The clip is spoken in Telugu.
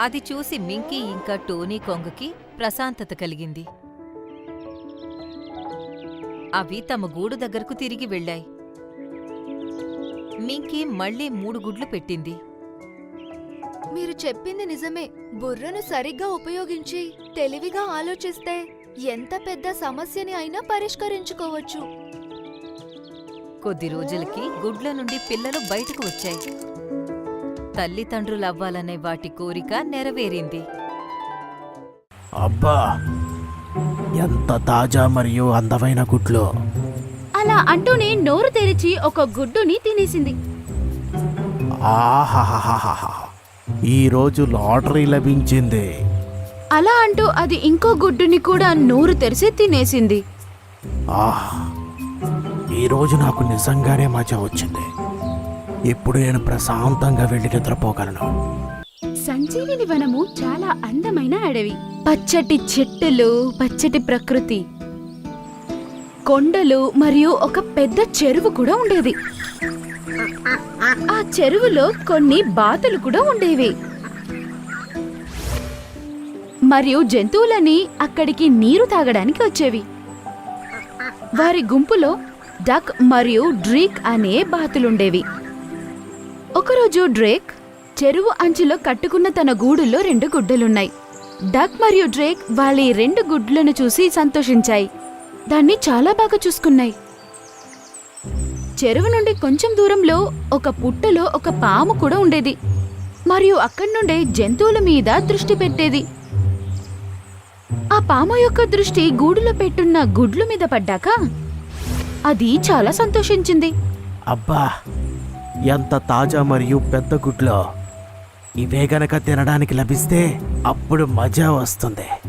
అది చూసి మింకీ ఇంకా టోనీ కొంగకి ప్రశాంతత కలిగింది. అవి తమ గూడు దగ్గరకు తిరిగి వెళ్ళాయి. మింకీ మళ్ళీ మూడు గుడ్లు పెట్టింది. మీరు చెప్పింది నిజమే. బుర్రను సరిగ్గా ఉపయోగించి తెలివిగా ఆలోచిస్తే ఎంత పెద్ద సమస్యని అయినా పరిష్కరించుకోవచ్చు. కొద్ది రోజులకి గుడ్ల నుండి పిల్లలు బయటకు వచ్చాయి. తల్లిదండ్రులవ్వాలనే వాటి కోరిక నెరవేరింది. అబ్బా! ఎంత తాజా మరియు అందమైన గుడ్లు. అలా అంటూనే నోరు తెరిచి ఒక గుడ్డుని తినేసింది. ఆహాహాహాహా! ఈ రోజు లాటరీ లభించింది. అలా అంటూ అది ఇంకో గుడ్డుని కూడా నోరు తెరిచి తినేసింది. ఆహ్! ఈ రోజు నాకు నిజంగానే మజా వచ్చింది. ఇప్పుడు నేను ప్రశాంతంగా వెళ్ళి నిద్రపోగలను. సంజీవిని వనము చాలా అందమైన అడవి. పచ్చటి చెట్టులు పచ్చటి ప్రకృతి. కొండలు మరియు ఒక పెద్ద చెరువు కూడా ఉండేది. ఆ చెరువులో కొన్ని బాతులు కూడా ఉండేవి. మరియు జంతువులని అక్కడికి నీరు తాగడానికి వచ్చేవి. వారి గుంపులో డక్ మరియు డ్రీక్ అనే బాతులుండేవి. ఒకరోజు డ్రేక్ చెరువు అంచులో కట్టుకున్న తన గూడులో రెండు గుడ్డలున్నాయి. డక్ మరియు డ్రేక్ వాళ్ళ ఈ రెండు గుడ్లను చూసి సంతోషించాయి. దాన్ని చాలా బాగా చూసుకున్నాయి. చెరువు నుండి కొంచెం దూరంలో ఒక పుట్టలో ఒక పాము కూడా ఉండేది. మరియు అక్కడి నుండే జంతువుల మీద దృష్టి పెట్టేది. ఆ పాము యొక్క దృష్టి గూడులో పెట్టున్న గుడ్లు మీద పడ్డాక అది చాలా సంతోషించింది. అబ్బా! ఎంత తాజా మరియు పెద్ద గుడ్లో? ఇవే గనక తినడానికి లభిస్తే అప్పుడు మజా వస్తుంది.